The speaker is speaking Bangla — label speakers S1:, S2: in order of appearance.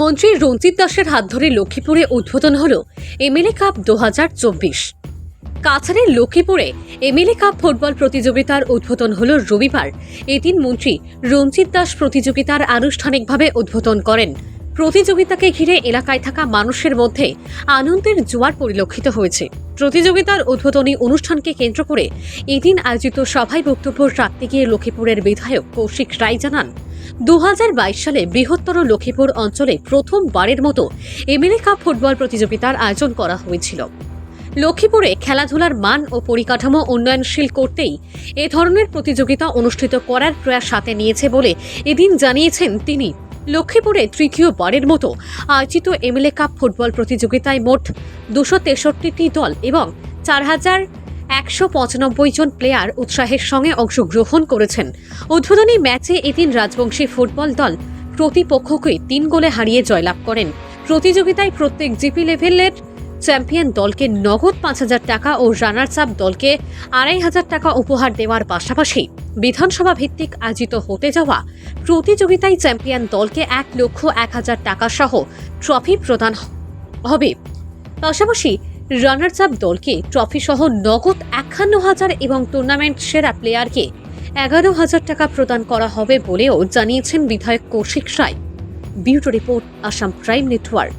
S1: মন্ত্রী রঞ্জিত দাসের হাত ধরে লক্ষ্মীপুরে উদ্বোধন হল এমএলএ কাপ দু হাজার চব্বিশ। কাছাড়ের লক্ষ্মীপুরে এমএলএ কাপ ফুটবল প্রতিযোগিতার উদ্বোধন হল রবিবার। এদিন মন্ত্রী রঞ্জিত দাস প্রতিযোগিতার আনুষ্ঠানিকভাবে উদ্বোধন করেন। প্রতিযোগিতাকে ঘিরে এলাকায় থাকা মানুষের মধ্যে আনন্দের জোয়ার পরিলক্ষিত হয়েছে। প্রতিযোগিতার উদ্বোধনী অনুষ্ঠানকে কেন্দ্র করে এদিন আয়োজিত সভায় বক্তব্য রাখতে গিয়ে লক্ষ্মীপুরের বিধায়ক কৌশিক রায় জানান দু হাজার বাইশ সালে বৃহত্তর লক্ষ্মীপুর অঞ্চলে প্রথমবারের মতো এমএলএ কাপ ফুটবল প্রতিযোগিতার আয়োজন করা হয়েছিল। লক্ষ্মীপুরে খেলাধুলার মান ও পরিকাঠামো উন্নয়নশীল করতেই এ ধরনের প্রতিযোগিতা অনুষ্ঠিত করার প্রয়াস হাতে নিয়েছে বলে এদিন জানিয়েছেন তিনি। লক্ষ্মীপুরে তৃতীয় তৃতীয়বারের মতো আয়োজিত এমএলএ কাপ ফুটবল প্রতিযোগিতায় মোট দুশো তেষট্টিটি দল এবং চার হাজার একশো পঁচানব্বই জন প্লেয়ার উৎসাহের সঙ্গে অংশগ্রহণ করেছেন। উদ্বোধনী ম্যাচে এদিন রাজবংশী ফুটবল দল প্রতিপক্ষকে তিন গোলে হারিয়ে জয়লাভ করেন। প্রতিযোগিতায় প্রত্যেক জিপি লেভেলের চ্যাম্পিয়ন দলকে নগদ পাঁচ হাজার টাকা ও রানার্স আপ দলকে আড়াই হাজার টাকা উপহার দেওয়ার পাশাপাশি বিধানসভা ভিত্তিক আয়োজিত হতে যাওয়া প্রতিযোগিতায় চ্যাম্পিয়ন দলকে এক লক্ষ এক হাজার টাকা সহ ট্রফি প্রদান হবে। পাশাপাশি রানার্স আপ দলকে ট্রফি সহ নগদ একান্ন হাজার এবং টুর্নামেন্ট সেরা প্লেয়ারকে এগারো হাজার টাকা প্রদান করা হবে বলেও জানিয়েছেন বিধায়ক কৌশিক রায়। বিউটো রিপোর্ট আসাম প্রাইম নেটওয়ার্ক।